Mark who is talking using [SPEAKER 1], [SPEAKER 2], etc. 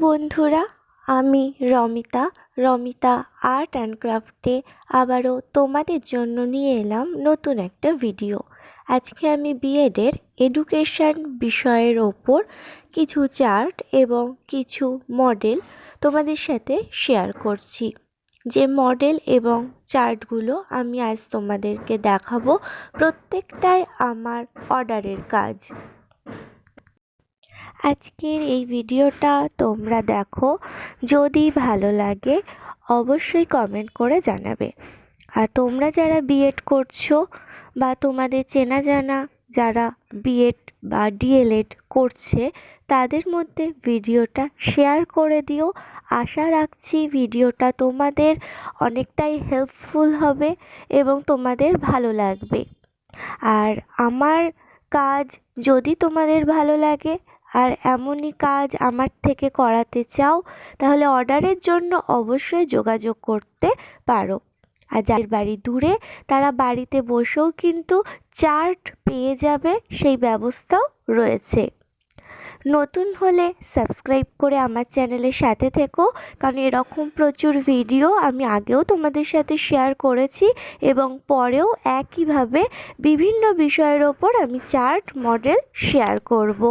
[SPEAKER 1] বন্ধুরা, আমি Ramita. Ramita art and ক্রাফটে আবারও তোমাদের জন্য নিয়ে এলাম নতুন একটা ভিডিও। আজকে আমি বিএডের এডুকেশান বিষয়ের ওপর কিছু চার্ট এবং কিছু মডেল তোমাদের সাথে শেয়ার করছি। যে মডেল এবং চার্টগুলো আমি আজ তোমাদেরকে দেখাবো প্রত্যেকটাই আমার অর্ডারের কাজ। আজকের এই ভিডিওটা তোমরা দেখো। যদি ভালো লাগে, অবশ্যই কমেন্ট করে জানাবে। আর তোমরা যারা বিএড করছ বা তোমাদের চেনা জানা যারা বিএড বা ডিএলএড করছে, তাদের মধ্যে ভিডিওটা শেয়ার করে দিও। আশা রাখছি ভিডিওটা তোমাদের অনেকটাই হেল্পফুল হবে এবং তোমাদের ভালো লাগবে। আর আমার কাজ যদি তোমাদের ভালো লাগে আর এমনই কাজ আমার থেকে করাতে চাও, তাহলে অর্ডারের জন্য অবশ্যই যোগাযোগ করতে পারো। আর যাদের বাড়ি দূরে, তারা বাড়িতে বসেও কিন্তু চার্ট পেয়ে যাবে, সেই ব্যবস্থাও রয়েছে। নতুন হলে সাবস্ক্রাইব করে আমার চ্যানেলের সাথে থেকো, কারণ এরকম প্রচুর ভিডিও আমি আগেও তোমাদের সাথে শেয়ার করেছি এবং পরেও একইভাবে বিভিন্ন বিষয়ের ওপর আমি চার্ট মডেল শেয়ার করব।